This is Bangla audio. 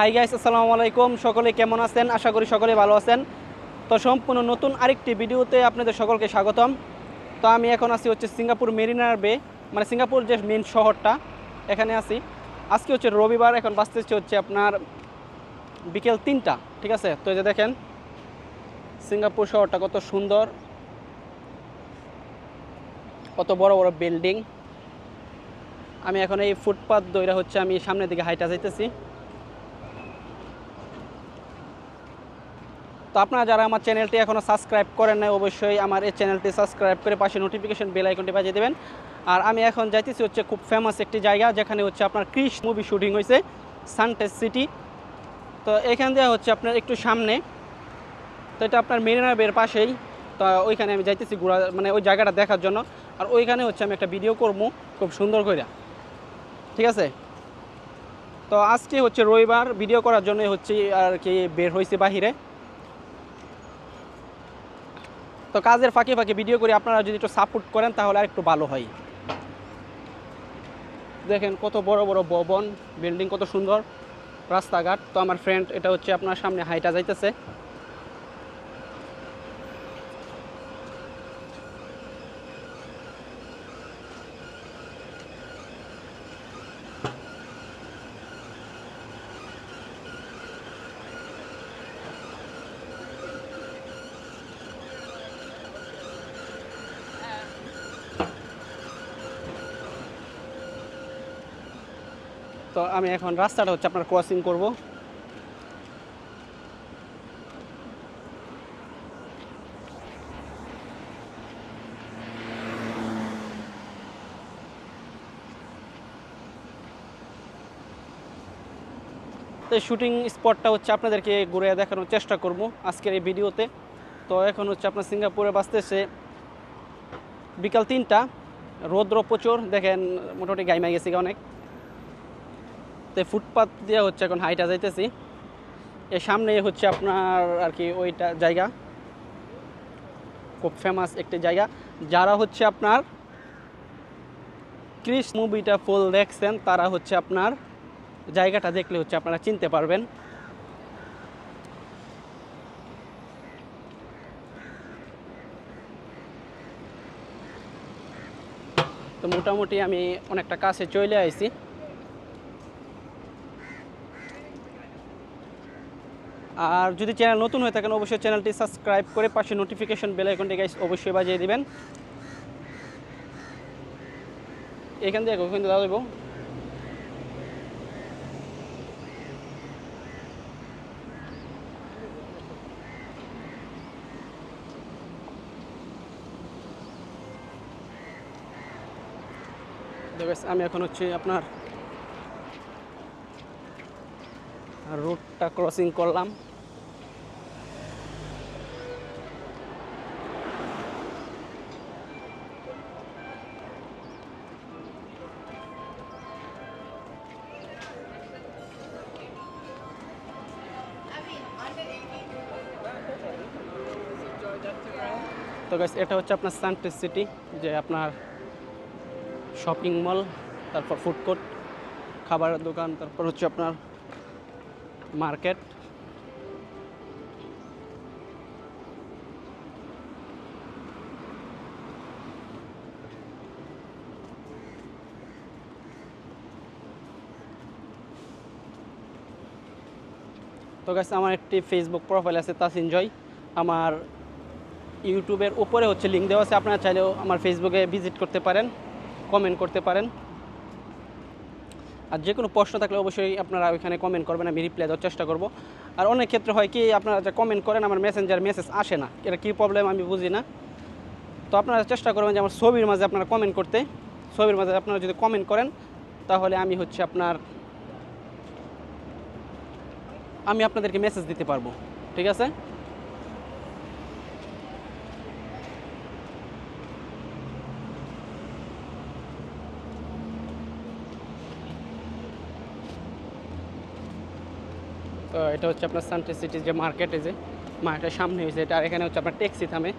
হাই গাইস আসসালামু আলাইকুম। সকলে কেমন আছেন? আশা করি সকলে ভালো আছেন। তো সম্পূর্ণ নতুন আরেকটি ভিডিওতে আপনাদের সকলকে স্বাগতম। তো আমি এখন আছি হচ্ছে সিঙ্গাপুর মেরিনার বে মানে সিঙ্গাপুর যে মেন শহরটা, এখানে আছি। আজকে হচ্ছে রবিবার, এখন বাঁচতেছে হচ্ছে আপনার বিকেল তিনটা, ঠিক আছে? তো যে দেখেন, সিঙ্গাপুর শহরটা কত সুন্দর, কত বড় বড় বিল্ডিং আমি এখন এই ফুটপাথ দইরা হচ্ছে আমি সামনের দিকে হাইটা যাইতেছি। তো আপনারা যারা আমার চ্যানেলটি এখনও সাবস্ক্রাইব করেন নাই, অবশ্যই আমার এই চ্যানেলটি সাবস্ক্রাইব করে পাশে নোটিফিকেশন বেল আইকনটি বাজিয়ে দেবেন। আর আমি এখন যাইতেছি হচ্ছে খুব ফেমাস একটি জায়গা, যেখানে হচ্ছে আপনার ক্রিস মুভি শুটিং হয়েছে সানটেস সিটি তো এখান দিয়ে হচ্ছে আপনার একটু সামনে, তো এটা আপনার মেরিনা বের পাশেই, তো ওইখানে আমি যাইতেছি ঘোরা মানে ওই জায়গাটা দেখার জন্য। আর ওইখানে হচ্ছে আমি একটা ভিডিও করব, খুব সুন্দর করে ঠিক আছে? তো আজকে হচ্ছে রবিবার ভিডিও করার জন্য হচ্ছে আর কি বের হয়েছে বাহিরে। তো কাজের ফাঁকে ফাঁকে ভিডিও করে আপনারা যদি একটু সাপোর্ট করেন, তাহলে আর একটু ভালো হয়। দেখেন কত বড় বড় ভবন বিল্ডিং কত সুন্দর, রাস্তাঘাট। তো আমার ফ্রেন্ড এটা হচ্ছে আপনার সামনে হাইটা যাইতেছে। তো আমি এখন রাস্তাটা হচ্ছে আপনার ক্রসিং করব। তো শুটিং স্পটটা হচ্ছে আপনাদেরকে ঘুরে দেখানোর চেষ্টা করব আজকের এই ভিডিওতে। তো এখন হচ্ছে আপনার সিঙ্গাপুরে বাঁচতেছে বিকাল তিনটা, রৌদ্র প্রচুর, দেখেন মোটামুটি গাইমাই গেছে অনেক। তো ফুটপাথ দিয়ে হচ্ছে এখন হাইটা যাইতেছি। এর সামনে হচ্ছে আপনার আর কি ওইটা জায়গা। খুব ফেমাস একটি জায়গা। যারা হচ্ছে আপনার ক্রিস মুভিটা ফুল দেখছেন, তারা হচ্ছে আপনার জায়গাটা দেখলে হচ্ছে আপনারা চিনতে পারবেন। তো মোটামুটি আমি অনেকটা কাছে চলে আইছি। আর যদি চ্যানেল নতুন হয়ে থাকেন, অবশ্যই চ্যানেলটি সাবস্ক্রাইব করে পাশে নোটিফিকেশন বেল আইকনটি গাইস অবশ্যই বাজিয়ে দিবেন। এখান দিয়ে ওখান দিয়ে দেবো আমি এখন হচ্ছে আপনার রোডটা ক্রসিং করলাম। তো গাইস এটা হচ্ছে আপনার সানটেস সিটি যে আপনার শপিং মল তারপর ফুড কোর্ট খাবারের দোকান, তারপর হচ্ছে আপনার মার্কেট। তো গাছ আমার একটি ফেসবুক প্রোফাইল আছে তাস এনজয় আমার ইউটিউবের উপরে হচ্ছে লিঙ্ক দেওয়া আছে, আপনারা চাইলেও আমার ফেসবুকে ভিজিট করতে পারেন কমেন্ট করতে পারেন। আর যে কোনো প্রশ্ন থাকলে অবশ্যই আপনারা ওইখানে কমেন্ট করবেন, আমি রিপ্লাই দেওয়ার চেষ্টা করব। আর অনেক ক্ষেত্রে হয় কি, আপনারা যে কমেন্ট করেন, আমার মেসেঞ্জার মেসেজ আসে না। এটা কী প্রবলেম আমি বুঝি না। তো আপনারা চেষ্টা করবেন যে আমার ছবির মাঝে আপনারা কমেন্ট করতে। ছবির মাঝে আপনারা যদি কমেন্ট করেন, তাহলে আমি হচ্ছে আপনার, আমি আপনাদেরকে মেসেজ দিতে পারব। ঠিক আছে? তো এটা হচ্ছে আপনার সানটে সিটি যে মার্কেট যে মার্কেটের সামনে হয়েছে, এটা আর এখানে হচ্ছে আপনার ট্যাক্সি থামে।